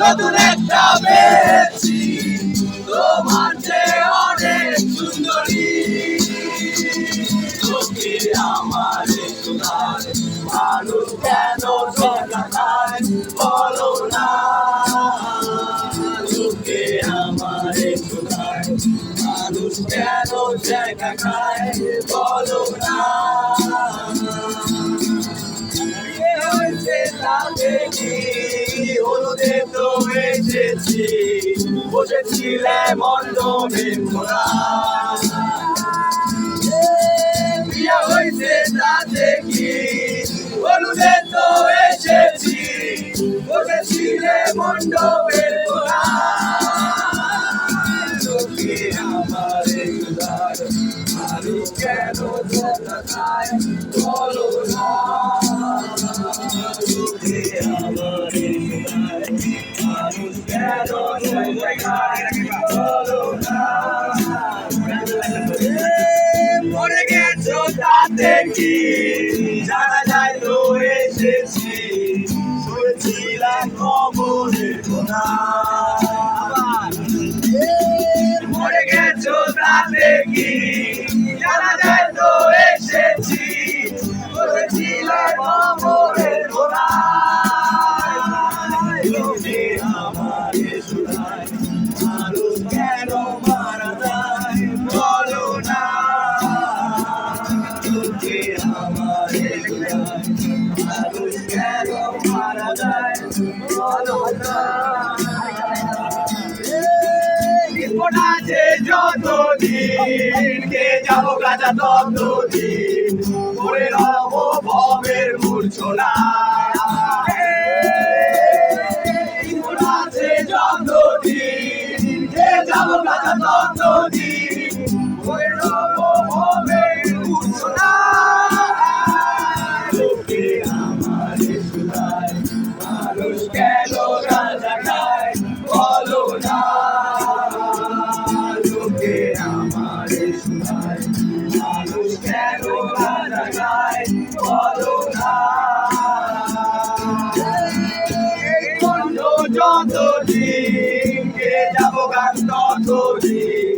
নতুন একটা পেয়েছি। তোমার যে অনেক সুন্দরী। তোকে আমার সোনার মানুষ কেন দেখায় বলো না। তোকে আমার সোনার মানুষ কেন দেখায় বলো না। হয়েছে তাতে কি? হলুদে তো এসেছি বসেছিলে মণ্ডপে মোরা। বিয়ে হয়েছে তাতে কি? হলুদে তো এসেছি, বসেছিলে মণ্ডপে মোরা। আমার কেন বলো না? মরে গেছো তাতে কি? জানা যায় তো এসেছি শুনছিলাম খবরে কোনা। মরে গেছো তাতে কি? লোকে আমার মানুষ কেন মারা যায় যে যতদিন কে যাব গাজা ততদিন করে রব ভবের মূর্ছনা মানুষ কেন গাজা খায় বলো না যতদিন কে যাব গান ততদিন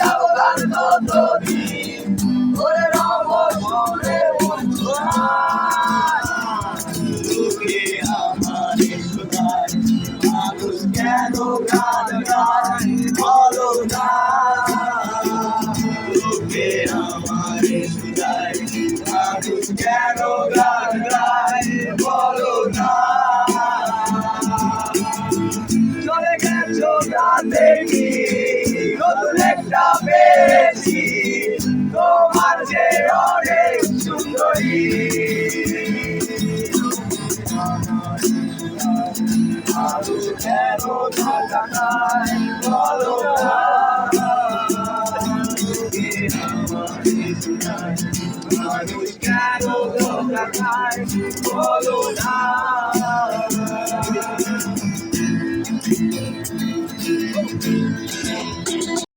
যাব গান ততদিন। আমার শোনায় মানুষ কেন গান বলো না চলে গেছো রাতে কি নতুন একটা পেয়েছি তোমার যে অনেক সুন্দরী মানুষ কেন বলো না মানুষ কেন ঢাকা খায় বলো না